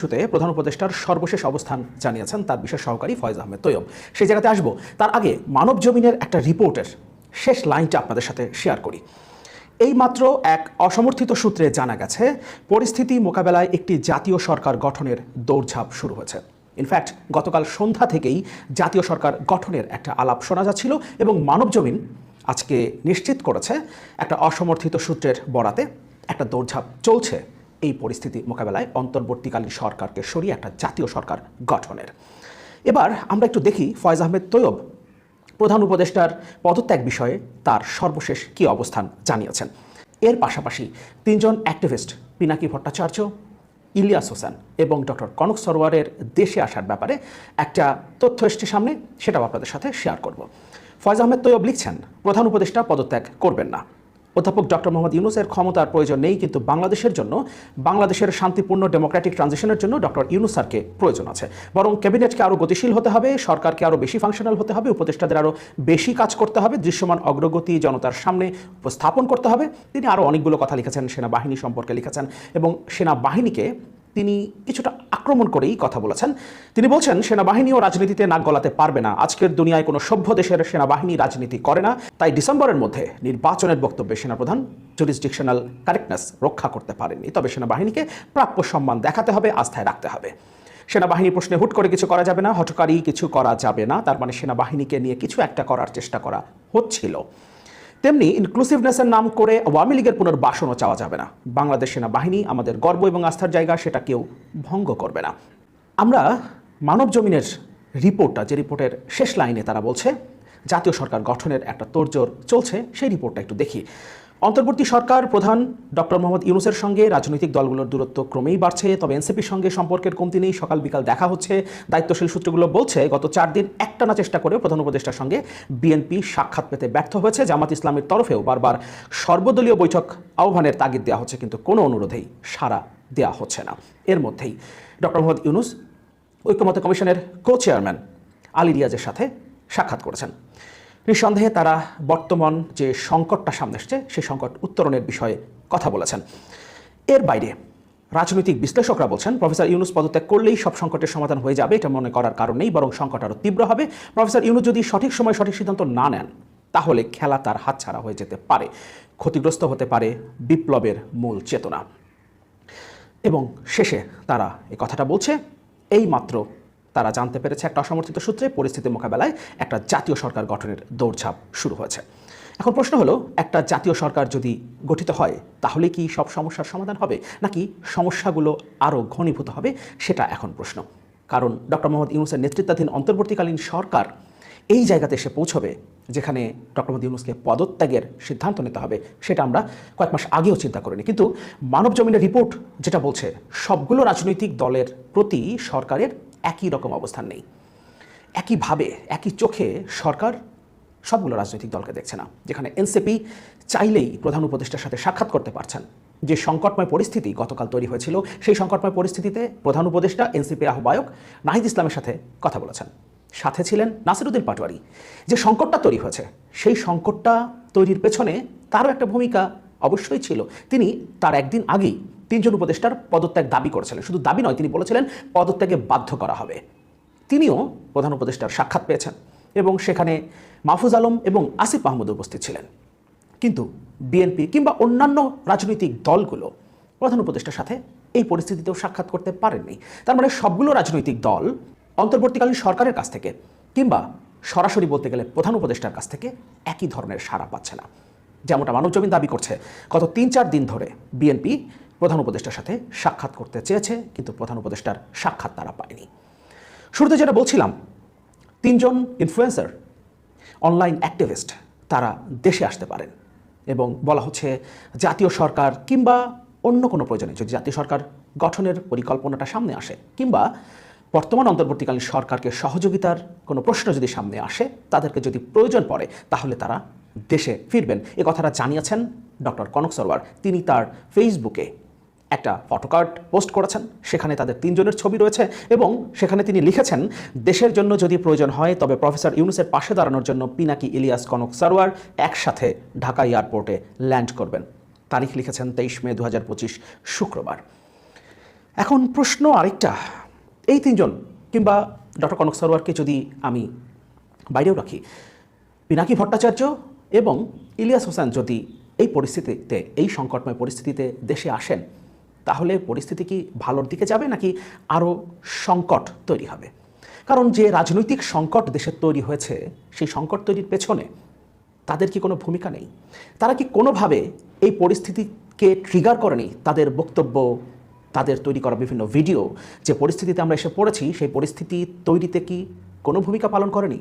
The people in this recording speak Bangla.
ইস্যুতে প্রধান উপদেষ্টার সর্বশেষ অবস্থান জানিয়েছেন তার বিশেষ সহকারী ফয়েজ আহমেদ তৈয়ব। সেই জায়গাতে আসব। তার আগে মানব জমিনের একটা রিপোর্টের শেষ লাইনটা আপনাদের সাথে শেয়ার করি। এই মাত্র এক অসমর্থিত সূত্রে জানা গেছে, পরিস্থিতি মোকাবেলায় একটি জাতীয় সরকার গঠনের দৌড়ঝাঁপ শুরু হয়েছে। ইনফ্যাক্ট গতকাল সন্ধ্যা থেকেই জাতীয় সরকার গঠনের একটা আলাপ শোনা যাচ্ছিল এবং মানব জমিন আজকে নিশ্চিত করেছে, একটা অসমর্থিত সূত্রের বরাতে একটা দৌড়ঝাঁপ চলছে। এই পরিস্থিতি মোকাবেলায় অন্তর্বর্তীকালীন সরকারকে সরিয়ে একটা জাতীয় সরকার গঠনের। এবার আমরা একটু দেখি ফয়েজ আহমেদ তৈয়ব, প্রধান উপদেষ্টার পদত্যাগ বিষয়ে তার সর্বশেষ কী অবস্থান জানিয়েছেন। এর পাশাপাশি তিনজন অ্যাক্টিভিস্ট পিনাকি ভট্টাচার্য, ইলিয়াস হোসেন এবং ডক্টর কনক সরোয়ারের দেশে আসার ব্যাপারে একটা তথ্য এসছে সামনে, সেটাও আপনাদের সাথে শেয়ার করব। ফয়েজ আহমেদ তৈয়ব লিখছেন, প্রধান উপদেষ্টা পদত্যাগ করবেন না। অধ্যাপক ডক্টর মোহাম্মদ ইউনুসের ক্ষমতার প্রয়োজন নেই, কিন্তু বাংলাদেশের জন্য, বাংলাদেশের শান্তিপূর্ণ ডেমোক্রেটিক ট্রানজিশনের জন্য ডক্টর ইউনুস স্যারকে প্রয়োজন আছে। বরং ক্যাবিনেটকে আরও গতিশীল হতে হবে, সরকারকে আরও বেশি ফাংশনাল হতে হবে, উপদেষ্টাদের আরও বেশি কাজ করতে হবে, দৃশ্যমান অগ্রগতি জনতার সামনে উপস্থাপন করতে হবে। তিনি আরও অনেকগুলো কথা লিখেছেন, সেনাবাহিনী সম্পর্কে লিখেছেন এবং সেনাবাহিনীকে তিনি কিছুটা আক্রমণ করেই কথা বলেছেন। তিনি বলছেন, সেনাবাহিনী ও রাজনীতিতে নাক গলাতে পারবে না। আজকের দুনিয়ায় কোনো সভ্য দেশের সেনাবাহিনী রাজনীতি করে না। তাই ডিসেম্বরের মধ্যে নির্বাচনের বক্তব্যে সেনাপ্রধান জুরিসডিকশনাল কারেক্টনেস রক্ষা করতে পারেননি। তবে সেনাবাহিনীকে প্রাপ্য সম্মান দেখাতে হবে, আস্থায় রাখতে হবে। সেনাবাহিনী প্রশ্নে হুট করে কিছু করা যাবে না, হঠকারী কিছু করা যাবে না। তার মানে সেনাবাহিনীকে নিয়ে কিছু একটা করার চেষ্টা করা হচ্ছিল। তেমনি ইনক্লুসিভনেসের নাম করে আওয়ামী লীগের পুনর্বাসনও চাওয়া যাবে না। বাংলাদেশ সেনাবাহিনী আমাদের গর্ব এবং আস্থার জায়গা, সেটা কেউ ভঙ্গ করবে না। আমরা মানব জমিনের রিপোর্টটা, যে রিপোর্টের শেষ লাইনে তারা বলছে, জাতীয় সরকার গঠনের একটা তোড়জোড় চলছে, সেই রিপোর্টটা একটু দেখি। অন্তর্বর্তী সরকার প্রধান ডক্টর মোহাম্মদ ইউনুসের সঙ্গে রাজনৈতিক দলগুলোর দূরত্ব ক্রমেই বাড়ছে। তবে এনসিপির সঙ্গে সম্পর্কের কমতি নেই। সকাল বিকাল দেখা হচ্ছে। দায়িত্বশীল সূত্রগুলো বলছে, গত চার দিন একটানা চেষ্টা করে প্রধান উপদেষ্টার সঙ্গে বিএনপি সাক্ষাৎ পেতে ব্যর্থ হয়েছে। জামাত ইসলামের তরফেও বারবার সর্বদলীয় বৈঠক আহ্বানের তাগিদ দেওয়া হচ্ছে, কিন্তু কোনো অনুরোধেই সাড়া দেওয়া হচ্ছে না। এর মধ্যেই ডক্টর মোহাম্মদ ইউনুস ঐক্যমত কমিশনের কো চেয়ারম্যান আলী রিয়াজের সাথে সাক্ষাৎ করেছেন। নিঃসন্দেহে তারা বর্তমান যে সংকটটা সামনে এসছে, সেই সংকট উত্তরণের বিষয়ে কথা বলেছেন। এর বাইরে, রাজনৈতিক বিশ্লেষকরা বলছেন, প্রফেসর ইউনুস পদত্যাগ করলেই সব সংকটের সমাধান হয়ে যাবে, এটা মনে করার কারণ নেই, বরং সংকট আরও তীব্র হবে। প্রফেসর ইউনুস যদি সঠিক সময় সঠিক সিদ্ধান্ত না নেন, তাহলে খেলা তার হাতছাড়া হয়ে যেতে পারে। ক্ষতিগ্রস্ত হতে পারে বিপ্লবের মূল চেতনা। এবং শেষে তারা এই কথাটা বলছে এই মাত্র তারা জানতে পেরেছে একটা অসমর্থিত সূত্রে পরিস্থিতি মোকাবেলায় একটা জাতীয় সরকার গঠনের দৌড়ঝাঁপ শুরু হয়েছে। এখন প্রশ্ন হলো, একটা জাতীয় সরকার যদি গঠিত হয়, তাহলে কি সব সমস্যার সমাধান হবে? নাকি সমস্যাগুলো আরও ঘনীভূত হবে? সেটা এখন প্রশ্ন। কারণ ডক্টর মোহাম্মদ ইউনুসের নেতৃত্বাধীন অন্তর্বর্তীকালীন সরকার এই জায়গাতে এসে পৌঁছবে, যেখানে ডক্টর মোহাম্মদ ইউনুসকে পদত্যাগের সিদ্ধান্ত নিতে হবে, সেটা আমরা কয়েক মাস আগেও চিন্তা করিনি। কিন্তু মানব জমিনের রিপোর্ট যেটা বলছে, সবগুলো রাজনৈতিক দলের প্রতি সরকারের একই রকম অবস্থান নেই। একইভাবে একই চোখে সরকার সবগুলো রাজনৈতিক দলকে দেখছে না, যেখানে এনসিপি চাইলেই প্রধান উপদেষ্টার সাথে সাক্ষাৎ করতে পারছেন। যে সংকটময় পরিস্থিতি গতকাল তৈরি হয়েছিল, সেই সংকটময় পরিস্থিতিতে প্রধান উপদেষ্টা, এনসিপির আহ্বায়ক নাহিদ ইসলামের সাথে কথা বলেছেন। সাথে ছিলেন নাসিরুদ্দিন পাটোয়ারি। যে সংকটটা তৈরি হয়েছে, সেই সংকটটা তৈরির পেছনে তারও একটা ভূমিকা অবশ্যই ছিল। তিনি তার একদিন আগেই তিনজন উপদেষ্টার পদত্যাগ দাবি করেছিলেন। শুধু দাবি নয়, তিনি বলেছিলেন পদত্যাগে বাধ্য করা হবে। তিনিও প্রধান উপদেষ্টার সাক্ষাৎ পেয়েছেন এবং সেখানে মাহফুজ আলম এবং আসিফ মাহমুদ উপস্থিত ছিলেন। কিন্তু বিএনপি কিংবা অন্যান্য রাজনৈতিক দলগুলো প্রধান উপদেষ্টার সাথে এই পরিস্থিতিতেও সাক্ষাৎ করতে পারেননি। তার মানে সবগুলো রাজনৈতিক দল অন্তর্বর্তীকালীন সরকারের কাছ থেকে কিংবা সরাসরি বলতে গেলে প্রধান উপদেষ্টার কাছ থেকে একই ধরনের সাড়া পাচ্ছে না। যেমনটা মানব জমিন দাবি করছে, গত তিন চার দিন ধরে বিএনপি প্রধান উপদেষ্টার সাথে সাক্ষাৎ করতে চেয়েছে, কিন্তু প্রধান উপদেষ্টার সাক্ষাৎ তারা পায়নি। শুরুতে যেটা বলছিলাম, তিনজন ইনফ্লুয়েন্সার অনলাইন অ্যাক্টিভিস্ট তারা দেশে আসতে পারেন এবং বলা হচ্ছে জাতীয় সরকার কিংবা অন্য কোনো প্রয়োজনে যদি জাতীয় সরকার গঠনের পরিকল্পনাটা সামনে আসে কিংবা বর্তমান অন্তর্বর্তীকালীন সরকারকে সহযোগিতার কোনো প্রশ্ন যদি সামনে আসে, তাদেরকে যদি প্রয়োজন পড়ে, তাহলে তারা দেশে ফিরবেন। এ কথাটা জানিয়েছেন ডক্টর কনক সরওয়ার। তিনি তার ফেসবুকে একটা ফটোকার্ড পোস্ট করেছেন। সেখানে তাদের তিনজনের ছবি রয়েছে এবং সেখানে তিনি লিখেছেন, দেশের জন্য যদি প্রয়োজন হয়, তবে প্রফেসর ইউনুসের পাশে দাঁড়ানোর জন্য পিনাকি ইলিয়াস কনক সারোয়ার একসাথে ঢাকা এয়ারপোর্টে ল্যান্ড করবেন। তারিখ লিখেছেন তেইশ মে দু হাজার পঁচিশ শুক্রবার। এখন প্রশ্ন আরেকটা। এই তিনজন কিংবা ডক্টর কনক সরোয়ারকে যদি আমি বাইরেও রাখি, পিনাকি ভট্টাচার্য এবং ইলিয়াস হোসেন যদি এই পরিস্থিতিতে, এই সংকটময় পরিস্থিতিতে দেশে আসেন, তাহলে পরিস্থিতি কি ভালোর দিকে যাবে নাকি আরও সংকট তৈরি হবে? কারণ যে রাজনৈতিক সংকট দেশের তৈরি হয়েছে, সেই সংকট তৈরির পেছনে তাদের কি কোনো ভূমিকা নেই? তারা কি কোনোভাবে এই পরিস্থিতিকে ট্রিগার করেনি? তাদের বক্তব্য, তাদের তৈরি করা বিভিন্ন ভিডিও যে পরিস্থিতিতে আমরা এসে পড়েছি, সেই পরিস্থিতি তৈরিতে কি কোনো ভূমিকা পালন করেনি?